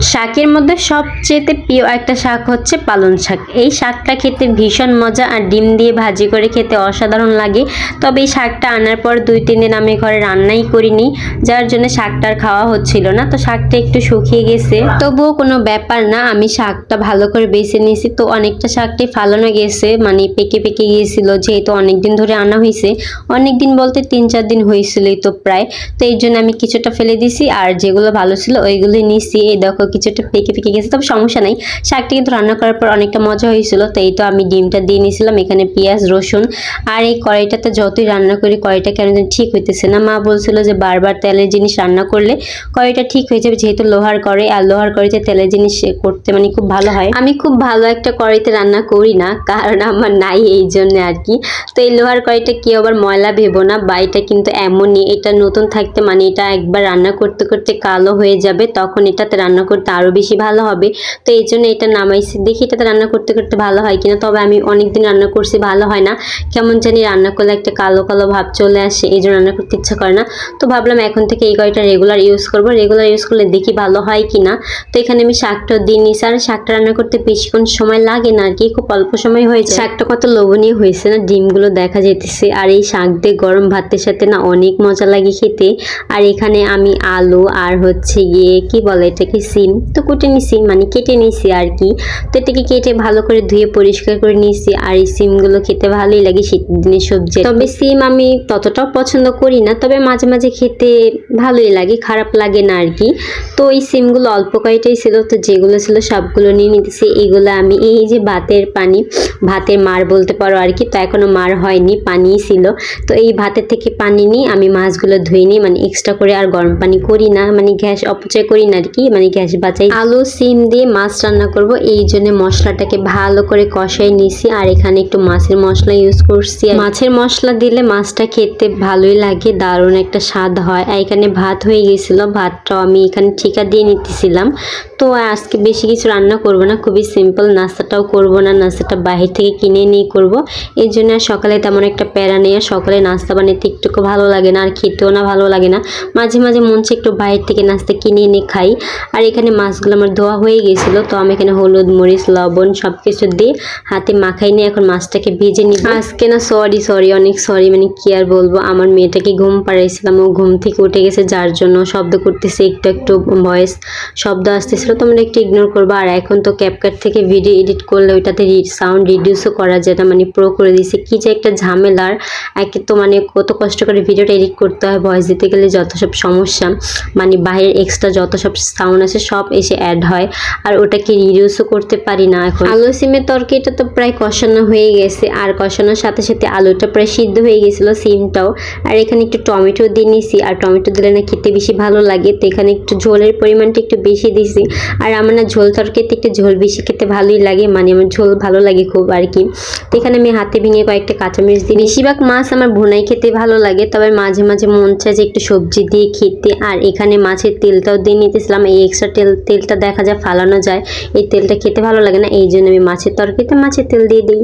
শাকের মধ্যে সবচেয়েতে প্রিয় একটা শাক হচ্ছে পালং শাক। এই শাকটা খেতে ভীষণ মজা আর ডিম দিয়ে ভাজি করে খেতে অসাধারণ লাগে। তবে এই শাকটা আনার পর দুই, তিন দিন আমি ঘরে রান্নাই করিনি, যার জন্য শাকটা আর খাওয়া হচ্ছিল না। তো শাকটা একটু শুকিয়ে গেছে। তবুও কোনো ব্যাপার না, আমি শাকটা ভালো করে বেছে নিয়েছি। তো অনেকটা শাকটাই ফালানো গেছে মানে পেকে পেকে গিয়েছিল, যেহেতু অনেক দিন ধরে আনা হয়েছে অনেক দিন বলতে তিন, চার দিন হয়েছিলই তো প্রায়। তো এই জন্য আমি কিছুটা ফেলে দিছি আর যেগুলো ভালো ছিল ওইগুলোই নিছি এই দেখো কিছুটা পেকে পেকে গেছে, তবে সমস্যা নাই। শাকটা কিন্তু রান্না করার পর অনেকটা মজা হয়েছিল, তো এই তো আমি ডিমটা দিয়ে নিয়েছিলাম, এখানে পেঁয়াজ, রসুন, আর এই কড়াইটাতে যতই রান্না করি কড়াইটা কেন যেন ঠিক হইতেছে না। মা বলছিল যে বারবার তেলের জিনিস রান্না করলে কড়াইটা ঠিক হয়ে যাবে, যেহেতু লোহার কড়াই, আর লোহার কড়াইতে তেলের জিনিস করতে মানে খুব ভালো হয়। আমি খুব ভালো একটা কড়াইতে রান্না করি না, কারণ আমার নাই এই জন্য আর কি। তো এই লোহার কড়াইটা কি আবার ময়লা ভেবো না, বা এটা কিন্তু এমনই, এটা নতুন থাকতে মানে এটা একবার রান্না করতে করতে কালো হয়ে যাবে, তখন এটাতে রান্না আরও বেশি ভালো হবে। তো এই জন্য এটা নামাইছি। দেখি এটাতে রান্না করতে করতে ভালো হয় কিনা। তবে আমি অনেকদিন রান্না করছি, ভালো হয় না। কেমন জানি রান্না করলে একটা কালো কালো ভাব চলে আসে, এই জন্য রান্না করতে ইচ্ছা করে না। তো ভাবলাম এখন থেকে এই কড়াইটা রেগুলার ইউজ করব। রেগুলার ইউজ করলে দেখি ভালো হয় কি না তো এখানে আমি শাকটা দিয়ে নিয়েছি আর শাকটা রান্না করতে বেশিক্ষণ সময় লাগে না আর কি খুব অল্প সময় হয়েছে শাকটা কত লোভনীয় হয়েছে না, ডিমগুলো দেখা যেতেছে আর এই শাক দিয়ে গরম ভাতের সাথে না অনেক মজা লাগে খেতে। আর এখানে আমি আলু আর হচ্ছে গিয়ে, কি বলে এটাকে সিম তো কুটে নিছি মানে কেটে নিছি আর কি। তো এটাকে কেটে ভালো করে ধুয়ে পরিষ্কার করে নিয়েছি আর এই সিমগুলো খেতে ভালোই লাগে শীতের দিনের সবজি। তবে সিম আমি ততটাও পছন্দ করি না, তবে মাঝে মাঝে খেতে ভালোই লাগে, খারাপ লাগে না আর কি। তো এই সিমগুলো অল্প কয়টাই ছিল, তো যেগুলো ছিল সবগুলো নিয়ে নিতেছি। এগুলো আমি, এই যে ভাতের পানি, ভাতের মার বলতে পারো আর কি, তো এখনও মার হয়নি পানিই ছিল। তো এই ভাতের থেকে পানি নিয়ে আমি মাছগুলো ধুয়ে নিই মানে এক্সট্রা করে আর গরম পানি করি না মানে গ্যাস অপচয় করি না আর কি মানে গ্যাস বাঁচাই আলু, সিম দিয়ে মাছ রান্না করব। এই জন্য মশলাটাকে ভালো করে কষাই নিছি আর এখানে একটু মাছের মশলা ইউজ করছি। মাছের মশলা দিলে মাছটা খেতে ভালোই লাগে, দারুণ একটা স্বাদ হয়। এখানে ভাত হয়ে গেছিল, ভাতটাও আমি এখানে ঠিকা দিয়ে নিতেছিলাম। তো আজকে বেশি কিছু রান্না করব না, খুবই সিম্পল নাস্তাটাও করব না, নাস্তাটা বাহির থেকে কিনে নিয়ে করব। এই জন্য সকালে তেমন একটা প্যারা নেই সকালে নাস্তা বানাতে একটুকু ভালো লাগে না, আর খেতেও না ভালো লাগে না। মাঝে মাঝে মন একটু বাইরে থেকে নাস্তা কিনে এনে খাই। আর এখানে মাছগুলো আমার ধোয়া হয়ে গেছিল, তো আমি এখানে হলুদ, মরিচ, লবণ সব কিছু দিয়ে হাতে মাখাই নিয়ে এখন মাছটাকে ভেজে নিই আজকে না সরি সরি অনেক সরি মানে কি আর বলব? আমার মেয়েটাকে ঘুম পাড়াইছিলাম, ও ঘুম থেকে উঠে গেছে, যার জন্য শব্দ করতেছে, একটু একটু ভয়েস শব্দ আসতেছিল, তো তোমরা একটু ইগনোর করবা। আর এখন তো ক্যাপকাট থেকে ভিডিও এডিট করলে ওইটাতে সাউন্ড রিডিউসও করা না মানে প্রো করে দিয়েছে কি যে একটা ঝামেলার, একে তো মানে কত কষ্ট করে ভিডিওটা এডিট করতে হয় ভয়েস দিতে গেলে যত সব সমস্যা মানে বাইরের এক্সট্রা যত সব সাউন্ড আছে, সব এসে অ্যাড হয়। আর ওটাকে রিডিউসও করতে পারি না এখন। আলু সিমের তরকারিটা তো প্রায় কষানো হয়ে গেছে। আর কষানোর সাথে সাথে আলুটা প্রায় সিদ্ধ হয়ে গেছিল সিমটাও। আর এখানে একটু টমেটো দিয়ে নিছি। আর টমেটো দিলে না খেতে বেশি ভালো লাগে। তো এখানে একটু ঝোলের পরিমাণটা একটু বেশি দিছি। আর আমার না ঝোল তরকারিতে একটু ঝোল বেশি খেতে ভালোই লাগে। মানে আমার ঝোল ভালো লাগে খুব আর কি। তো এখানে আমি হাতে ভেঙে কয়েকটা কাঁচামরিচ দিই বেশিরভাগ মাছ আমার ভুনাই খেতে ভালো লাগে। তবে মাঝে মাঝে মন চায় যে একটু সবজি দিয়ে খেতে। আর এখানে মাছের তেলটাও দিয়ে নিতেছিলাম। এই এক্সট্রা তেল, তেলটা দেখা যায় ফালানো যায়। এই তেলটা খেতে ভালো লাগে না, এই জন্য আমি মাছের তরকারিতে মাছের তেল দিয়ে দিই।